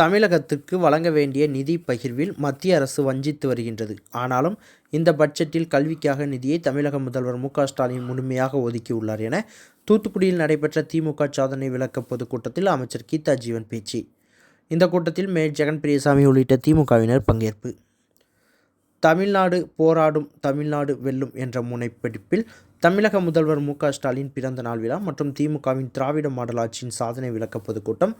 தமிழகத்திற்கு வழங்க வேண்டிய நிதி பகிர்வில் மத்திய அரசு வஞ்சித்து வருகின்றது. ஆனாலும் இந்த பட்ஜெட்டில் கல்விக்காக நிதியை தமிழக முதல்வர் மு. ஸ்டாலின் முழுமையாக ஒதுக்கியுள்ளார் என தூத்துக்குடியில் நடைபெற்ற திமுக சாதனை விளக்க பொதுக்கூட்டத்தில் அமைச்சர் கீதா ஜீவன் பேச்சு. இந்த கூட்டத்தில் மே ஜெகன் பிரியசாமி உள்ளிட்ட திமுகவினர் பங்கேற்பு. தமிழ்நாடு போராடும் தமிழ்நாடு வெல்லும் என்ற முனைப்பிடிப்பில் தமிழக முதல்வர் மு. ஸ்டாலின் பிறந்த நாள் விழா மற்றும் திமுகவின் திராவிட மாடல் ஆட்சியின் சாதனை விளக்க பொதுக்கூட்டம்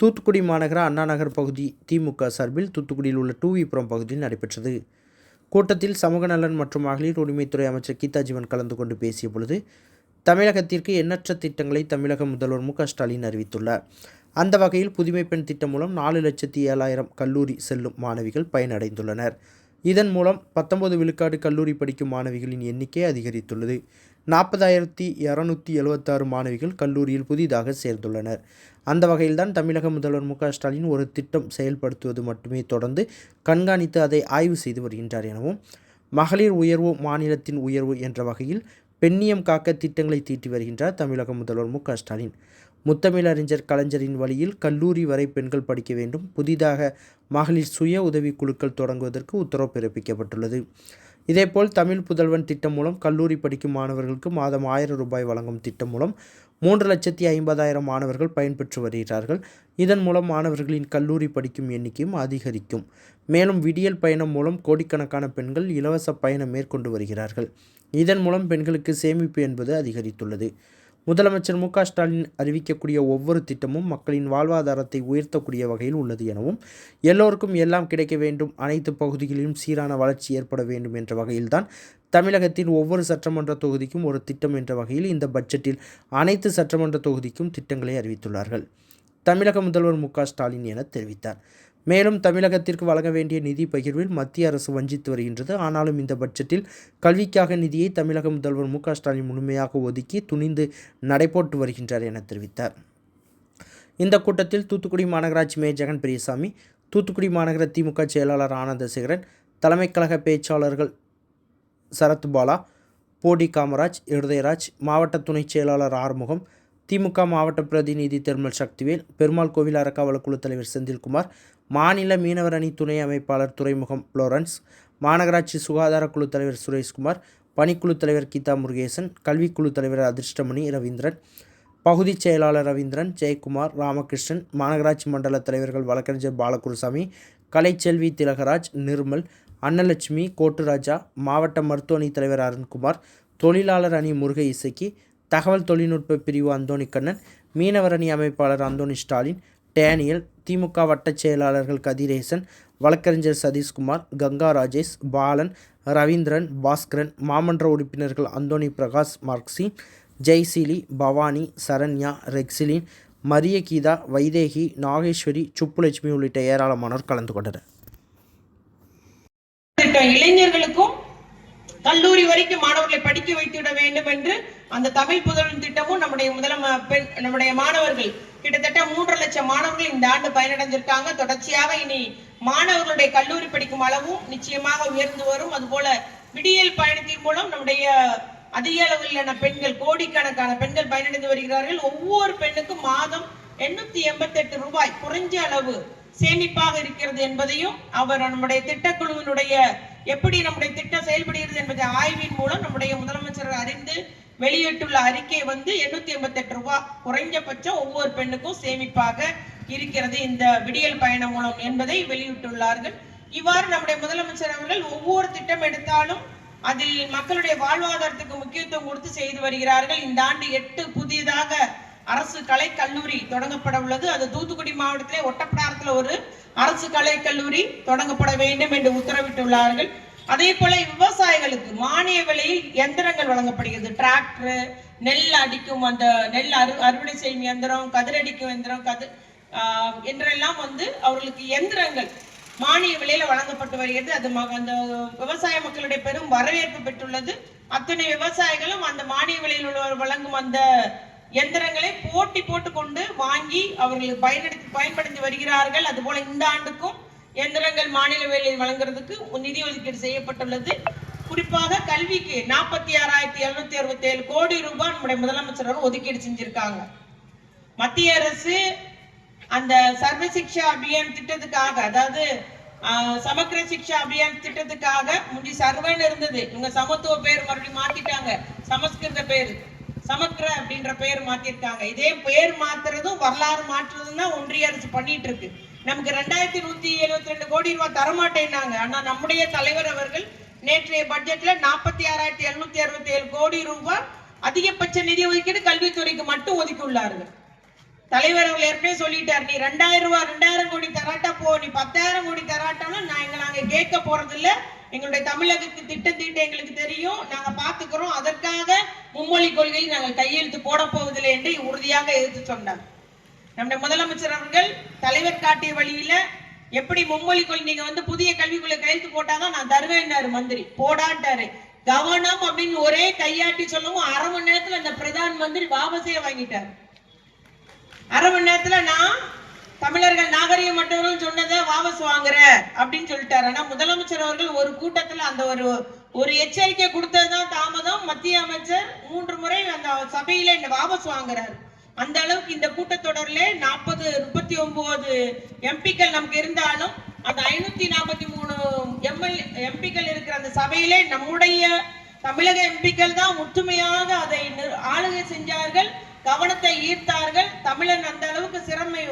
தூத்துக்குடி மாநகர அண்ணா நகர் பகுதி திமுக சார்பில் தூத்துக்குடியில் உள்ள டூவிபுரம் பகுதியில் நடைபெற்றது. கூட்டத்தில் சமூக நலன் மற்றும் மகளிர் உரிமைத்துறை அமைச்சர் கீதா ஜீவன் கலந்து கொண்டு பேசிய பொழுது தமிழகத்திற்கு எண்ணற்ற திட்டங்களை தமிழக முதல்வர் மு ஸ்டாலின் அறிவித்துள்ளார். அந்த வகையில் புதுமை பெண் திட்டம் மூலம் நாலு லட்சத்தி ஏழாயிரம் கல்லூரி செல்லும் மாணவிகள் பயனடைந்துள்ளனர். இதன் மூலம் பத்தொன்பது விழுக்காடு கல்லூரி படிக்கும் மாணவிகளின் எண்ணிக்கை அதிகரித்துள்ளது. நாற்பதாயிரத்தி இரநூத்தி எழுபத்தாறு மாணவிகள் கல்லூரியில் புதிதாக சேர்ந்துள்ளனர். அந்த வகையில்தான் தமிழக முதல்வர் மு ஸ்டாலின் ஒரு திட்டம் செயல்படுத்துவது மட்டுமே தொடர்ந்து கண்காணித்து அதை ஆய்வு செய்து வருகின்றார் எனவும் மகளிர் உயர்வு மாநிலத்தின் உயர்வு என்ற வகையில் பெண்ணியம் காக்க திட்டங்களை தீட்டி வருகின்றார் தமிழக முதல்வர் மு ஸ்டாலின். முத்தமிழறிஞர் கலைஞரின் வழியில் கல்லூரி வரை பெண்கள் படிக்க வேண்டும். புதிதாக மகளிர் சுய உதவி குழுக்கள் தொடங்குவதற்கு உத்தரவு பிறப்பிக்கப்பட்டுள்ளது. இதேபோல் தமிழ் புதல்வன் திட்டம் மூலம் கல்லூரி படிக்கும் மாணவர்களுக்கு மாதம் ஆயிரம் ரூபாய் வழங்கும் திட்டம் மூலம் மூன்று லட்சத்தி ஐம்பதாயிரம் மாணவர்கள் பயன்பெற்று வருகிறார்கள். இதன் மூலம் மாணவர்களின் கல்லூரி படிக்கும் எண்ணிக்கையும் அதிகரிக்கும். மேலும் விடியல் பயணம் மூலம் கோடிக்கணக்கான பெண்கள் இலவச பயணம் மேற்கொண்டு வருகிறார்கள். இதன் மூலம் பெண்களுக்கு சேமிப்பு என்பது அதிகரித்துள்ளது. முதலமைச்சர் மு ஸ்டாலின் அறிவிக்கக்கூடிய ஒவ்வொரு திட்டமும் மக்களின் வாழ்வாதாரத்தை உயர்த்தக்கூடிய வகையில் உள்ளது எனவும் எல்லோருக்கும் எல்லாம் கிடைக்க வேண்டும் அனைத்து பகுதிகளிலும் சீரான வளர்ச்சி ஏற்பட வேண்டும் என்ற வகையில்தான் தமிழகத்தின் ஒவ்வொரு சட்டமன்ற தொகுதிக்கும் ஒரு திட்டம் என்ற வகையில் இந்த பட்ஜெட்டில் அனைத்து சட்டமன்ற தொகுதிக்கும் திட்டங்களை அறிவித்துள்ளார்கள். தமிழக முதல்வர் மு ஸ்டாலின் என தெரிவித்தார். மேலும் தமிழகத்திற்கு வழங்க வேண்டிய நிதி பகிர்வில் மத்திய அரசு வஞ்சித்து வருகின்றது. ஆனாலும் இந்த பட்ஜெட்டில் கல்விக்காக நிதியை தமிழக முதல்வர் மு ஸ்டாலின் முழுமையாக ஒதுக்கி துணிந்து நடைபோட்டு வருகின்றார் என தெரிவித்தார். இந்த கூட்டத்தில் தூத்துக்குடி மாநகராட்சி மேயர் ஜெகன் பெரியசாமி தூத்துக்குடி மாநகர திமுக செயலாளர் ஆனந்தசேகரன் தலைமை கழக பேச்சாளர்கள் சரத்பாலா போடி காமராஜ் இருதயராஜ் மாவட்ட துணைச் செயலாளர் ஆறுமுகம் திமுக மாவட்ட பிரதிநிதி திருமல் சக்திவேல் பெருமாள் கோவில் அறக்காவலர் குழு தலைவர் செந்தில்குமார் மாநில மீனவர் அணி துணை அமைப்பாளர் துறைமுகம் புளோரன்ஸ் மாநகராட்சி சுகாதார குழு தலைவர் சுரேஷ்குமார் பணிக்குழு தலைவர் கீதா முருகேசன் கல்விக்குழு தலைவர் அதிர்ஷ்டமணி ரவீந்திரன் பகுதிச் செயலாளர் ரவீந்திரன் ஜெயக்குமார் ராமகிருஷ்ணன் மாநகராட்சி மண்டல தலைவர்கள் வழக்கறிஞர் பாலகுருசாமி கலைச்செல்வி திலகராஜ் நிர்மல் அன்னலட்சுமி கோட்டுராஜா மாவட்ட மருத்துவ அணி தலைவர் அருண்குமார் தொழிலாளர் அணி முருக இசைக்கு தகவல் தொழில்நுட்ப பிரிவு அந்தோணி கண்ணன் மீனவரணி அமைப்பாளர் அந்தோணி ஸ்டாலின் டேனியல் திமுக வட்டச் செயலாளர்கள் கதிரேசன் வழக்கறிஞர் சதீஷ்குமார் கங்கா ராஜேஷ் பாலன் ரவீந்திரன் பாஸ்கரன் மாமன்ற உறுப்பினர்கள் அந்தோணி பிரகாஷ் மார்க்சி ஜெய்சீலி பவானி சரண்யா ரெக்சிலின் மரிய கீதா வைதேகி நாகேஸ்வரி சுப்புலட்சுமி உள்ளிட்ட ஏராளமானோர் கலந்து கொண்டனர். இளைஞர்களுக்கும் கல்லூரி வரைக்கும் மாணவர்களை படிக்க வைத்துவிட வேண்டும் என்று அந்த தமிழ் புதல்வன் திட்டமும் நம்முடைய முதலம பெண் நம்முடைய மாணவர்கள் கிட்டத்தட்ட மூன்று லட்சம் மாணவர்கள் இந்த ஆண்டு பயனடைஞ்சிருக்காங்க. தொடர்ச்சியாக இனி மாணவர்களுடைய கல்லூரி படிக்கும் அளவும் நிச்சயமாக உயர்ந்து வரும். அதுபோல விடியல் பயணத்தின் மூலம் நம்முடைய அதிக அளவிலான பெண்கள் கோடிக்கணக்கான பெண்கள் பயனடைந்து வருகிறார்கள். ஒவ்வொரு பெண்ணுக்கும் மாதம் எண்ணூத்தி எண்பத்தி எட்டு ரூபாய் குறைஞ்ச அளவு சேமிப்பாக இருக்கிறது என்பதையும் அவர் நம்முடைய திட்டக்குழுவினுடைய எப்படி நம்முடைய திட்டம் செயல்படுகிறது என்பதை ஆய்வின் மூலம் நம்முடைய முதலமைச்சர் அறிந்து வெளியிட்டுள்ள அறிக்கை வந்து எண்ணூத்தி எண்பத்தி எட்டு ரூபாய் குறைஞ்சபட்சம் ஒவ்வொரு பெண்ணுக்கும் சேமிப்பாக இருக்கிறது. இந்த விடியல் பயணம் மூலம் என்பதை வெளியிட்டுள்ளார்கள். இவ்வாறு நம்முடைய முதலமைச்சர் அவர்கள் ஒவ்வொரு திட்டம் எடுத்தாலும் அதில் மக்களுடைய வாழ்வாதாரத்துக்கு முக்கியத்துவம் கொடுத்து செய்து வருகிறார்கள். இந்த ஆண்டு எட்டு புதியதாக அரசு கலை கல்லூரி தொடங்கப்பட உள்ளது. அது தூத்துக்குடி மாவட்டத்திலே ஒட்டப்பிடாரத்தில் ஒரு அரசு கலை கல்லூரி தொடங்கப்பட வேண்டும் என்று உத்தரவிட்டுள்ளார்கள். அதே போல விவசாயிகளுக்கு மானிய விலையில் எந்திரங்கள் வழங்கப்படுகிறது. டிராக்டர் நெல் அடிக்கும் அந்த நெல் அறு அறுவடை செய்யும் எந்திரம் கதிரடிக்கும் எந்திரம் கதிர் என்றெல்லாம் வந்து அவர்களுக்கு எந்திரங்கள் மானிய விலையில வழங்கப்பட்டு வருகிறது. அது அந்த விவசாய மக்களுடைய பெரும் வரவேற்பு பெற்றுள்ளது. அத்தனை விவசாயிகளும் அந்த மானிய விலையில் உள்ள வழங்கும் அந்த எந்திரங்களை போட்டி போட்டுக்கொண்டு வாங்கி அவர்கள் பயனடுத்தி பயன்படுத்தி வருகிறார்கள். அதுபோல இந்த ஆண்டுக்கும் எந்திரங்கள் மாநில வேலையில் வழங்குறதுக்கு நிதி ஒதுக்கீடு செய்யப்பட்டுள்ளது. குறிப்பாக கல்விக்கு நாற்பத்தி ஆறாயிரத்தி எழுநூத்தி அறுபத்தி ஏழு கோடி ரூபாய் நம்முடைய முதலமைச்சர் ஒதுக்கீடு செஞ்சிருக்காங்க. மத்திய அரசு அந்த சர்வ சிக்ஷா அபியான் திட்டத்துக்காக அதாவது சமக்கிர சிக்ஷா அபியான் திட்டத்துக்காக முந்தி சர்வன் இருந்தது. இவங்க சமத்துவ பேர் மறுபடியும் மாத்திட்டாங்க. சமஸ்கிருத பேர். சமக்கிர அப்படின்ற பெயர் மாத்திருக்காங்க. இதே பெயர் மாத்துறதும் வரலாறு மாற்றுறதும் தான் ஒன்றிய அரசு பண்ணிட்டு இருக்கு. நமக்கு ரெண்டாயிரத்தி நூத்தி எழுபத்தி ரெண்டு கோடி ரூபாய் தரமாட்டேன்னாங்க. ஆனா நம்முடைய தலைவர் அவர்கள் நேற்றைய பட்ஜெட்ல நாற்பத்தி ஆறாயிரத்தி எழுநூத்தி அறுபத்தி ஏழு கோடி ரூபாய் அதிகபட்ச நிதி ஒதுக்கீடு கல்வித்துறைக்கு மட்டும் ஒதுக்கி உள்ளார்கள். தலைவர் அவர்கள் ஏற்கனவே சொல்லிட்டார் நீ ரெண்டாயிரம் ரூபாய் ரெண்டாயிரம் கோடி தராட்டா போ நீ பத்தாயிரம் கோடி தராட்டாலும் நான் எங்க நாங்க கேட்க போறது இல்ல எங்களுடைய தமிழகத்துக்கு திட்டம் தீட்ட எங்களுக்கு தெரியும். நாங்க பாத்துக்கிறோம் அதற்காக மும்மொழி கொள்கையில் நாங்கள் கையெழுத்து போட போவதில்லை என்று உறுதியாக எதிர்த்து சொன்னார். நம்முடைய முதலமைச்சர் அவர்கள் தலைவர் காட்டிய வழியில எப்படி மும்மொழி கொள்கை நீங்க வந்து புதிய கல்விக்குள்ள கையெழுத்து போட்டாதான் நான் தருவேன்னாரு மந்திரி. போடாட்டாரு. கவனம் அப்படின்னு ஒரே கையாட்டி சொல்லவும் அரை மணி நேரத்துல அந்த பிரதான் மந்திரி வாபஸே வாங்கிட்டார். அரை மணி நேரத்துல நான் தமிழர்கள் நாகரிகம் மற்றவர்கள் சொன்னதை வாபஸ் வாங்குற அப்படின்னு சொல்லிட்டாரு. ஆனா முதலமைச்சர் அவர்கள் ஒரு கூட்டத்துல அந்த ஒரு ஒரு எச்சரிக்கை கொடுத்ததுதான் தாமதம். மத்திய அமைச்சர் மூன்று முறை அந்த சபையில இந்த வாபஸ் வாங்குறாரு. அந்த அளவுக்கு இந்த கூட்டத்தொடர்ல நாற்பது முப்பத்தி ஒன்பது எம்பிக்கள் நமக்கு இருந்தாலும் அந்த ஐநூத்தி நாற்பத்தி மூணு எம்எல் எம்பிக்கள் இருக்கிற அந்த சபையிலே நம்முடைய தமிழக எம்பிக்கள் தான் ஒற்றுமையாக அதை ஆளுகை செஞ்சார்கள். கவனத்தை ஈர்த்தார்கள். தமிழன் அந்த அளவுக்கு சிறமை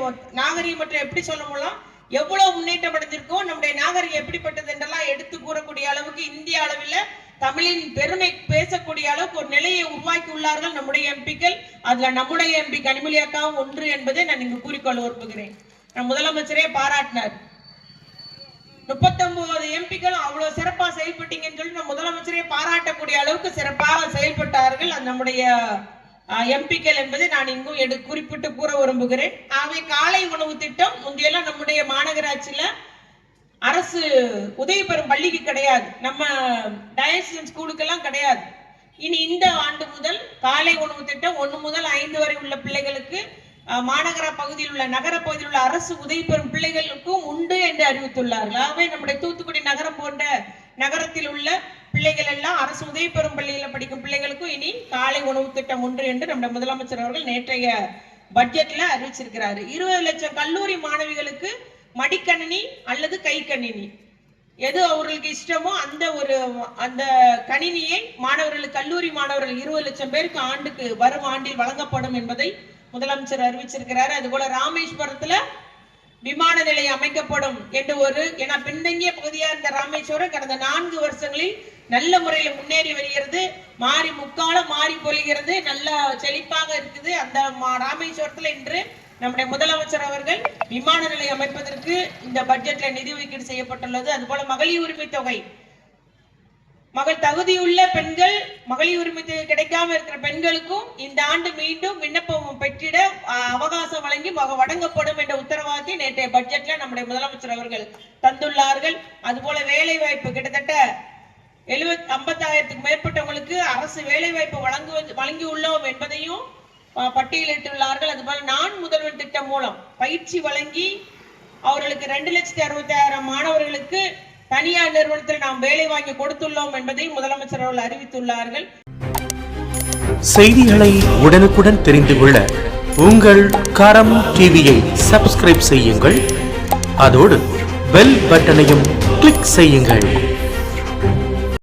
நாகரிகம் மற்றும் எப்படி சொல்ல முடியலாம் எவ்வளவு முன்னேற்றம் அடைஞ்சிருக்கோம் நம்முடைய நாகரிகம் எப்படிப்பட்டது என்றெல்லாம் எடுத்து கூறக்கூடிய அளவுக்கு இந்திய அளவில் தமிழின் பெருமை பேசக்கூடிய அளவுக்கு ஒரு நிலையை உருவாக்கி உள்ளார்கள் நம்முடைய எம்பிக்கள். அதுல நம்முடைய எம்பி கனிமொழி அக்காவும் ஒன்று என்பதை நான் இங்கு கூறிக்கொள்ள விரும்புகிறேன். நான் முதலமைச்சரே பாராட்டினார். முப்பத்தொன்பது எம்பிக்களும் அவ்வளவு சிறப்பா செயல்பட்டீங்கன்னு சொல்லி நான் முதலமைச்சரே பாராட்டக்கூடிய அளவுக்கு சிறப்பாக செயல்பட்டார்கள். அது நம்முடைய எம்பிக்கள் என்பதை நான் இங்கும் எடு குறிப்பிட்டு கூற விரும்புகிறேன். ஆகவே காலை உணவு திட்டம் முந்தையெல்லாம் நம்முடைய மாநகராட்சியில அரசு உதவி பெறும் பள்ளிக்கு கிடையாது. நம்ம டயசியன் ஸ்கூலுக்கெல்லாம் கிடையாது. இனி இந்த ஆண்டு முதல் காலை உணவு திட்டம் ஒன்று முதல் ஐந்து வரை உள்ள பிள்ளைகளுக்கு மாநகர பகுதியில் உள்ள நகர பகுதியில் உள்ள அரசு உதவி பெறும் பிள்ளைகளுக்கும் உண்டு என்று அறிவித்துள்ளார்கள். ஆகவே நம்முடைய தூத்துக்குடி நகரம் போன்ற நகரத்தில் உள்ள பிள்ளைகள் எல்லாம் அரசு உதவி பெறும் பள்ளியில படிக்கும் பிள்ளைகளுக்கும் இனி காலை உணவு திட்டம் ஒன்று என்று நம்முடைய முதலமைச்சர் அவர்கள் நேற்றைய பட்ஜெட்ல அறிவிச்சிருக்கிறாரு. இருபது லட்சம் கல்லூரி மாணவிகளுக்கு மடிக்கணினி அல்லது கை கணினி எது அவர்களுக்கு இஷ்டமோ அந்த ஒரு அந்த கணினியை மாணவர்கள் கல்லூரி மாணவர்கள் இருபது லட்சம் பேருக்கு ஆண்டுக்கு வரும் ஆண்டில் வழங்கப்படும் என்பதை முதலமைச்சர் அறிவிச்சிருக்கிறாரு. அதுபோல ராமேஸ்வரத்துல விமான நிலையம் அமைக்கப்படும் என்று ஒரு ஏன்னா பின்தங்கிய பகுதியா இருந்த ராமேஸ்வரம் கடந்த நான்கு வருஷங்களில் நல்ல முறையில முன்னேறி வருகிறது. மாறி முக்காலம் மாறி பொழிகிறது. நல்ல செழிப்பாக இருக்குது. அந்த மா- ராமேஸ்வரத்துல இன்று நம்முடைய முதலமைச்சர் அவர்கள் விமான நிலையம் அமைப்பதற்கு இந்த பட்ஜெட்ல நிதி ஒதுக்கீடு செய்யப்பட்டுள்ளது. அதுபோல மகளிர் உரிமை தொகை. மகள் தகுதியுள்ள பெண்கள் மகளிர் உரிமை தொகை கிடைக்காம இருக்கிற பெண்களுக்கும் இந்த ஆண்டு மீண்டும் விண்ணப்பம் பெற்றிட அஹ், அவகாசம் வழங்கி வழங்கப்படும் என்ற உத்தரவாதத்தை நேற்றைய பட்ஜெட்ல நம்முடைய முதலமைச்சர் அவர்கள் தந்துள்ளார்கள். அதுபோல வேலை வாய்ப்பு கிட்டத்தட்ட எழுபத் ஐம்பத்தாயிரத்துக்கு மேற்பட்டவங்களுக்கு அரசு வேலை வாய்ப்பு வழங்குவது வழங்கி உள்ளோம் என்பதையும் பட்டியலிட்டுள்ளார்கள். அதுபோல் நான் முதல்வன் திட்டம் மூலம் பயிற்சி வழங்கி அவர்களுக்கு ரெண்டு லட்சத்தி அறுபத்தாயிரம் மாணவர்களுக்கு தனியார் நிறுவனத்தில் நாம் வேலை வாங்கி கொடுத்துள்ளோம் என்பதை முதலமைச்சர் அவர்கள் அறிவித்துள்ளார்கள். செய்திகளை உடனுக்குடன் தெரிந்து கொள்ள உங்கள் கரம் டிவியை சப்ஸ்கிரைப் செய்யுங்கள். அதோடு பெல் பட்டனையும் கிளிக் செய்யுங்கள்.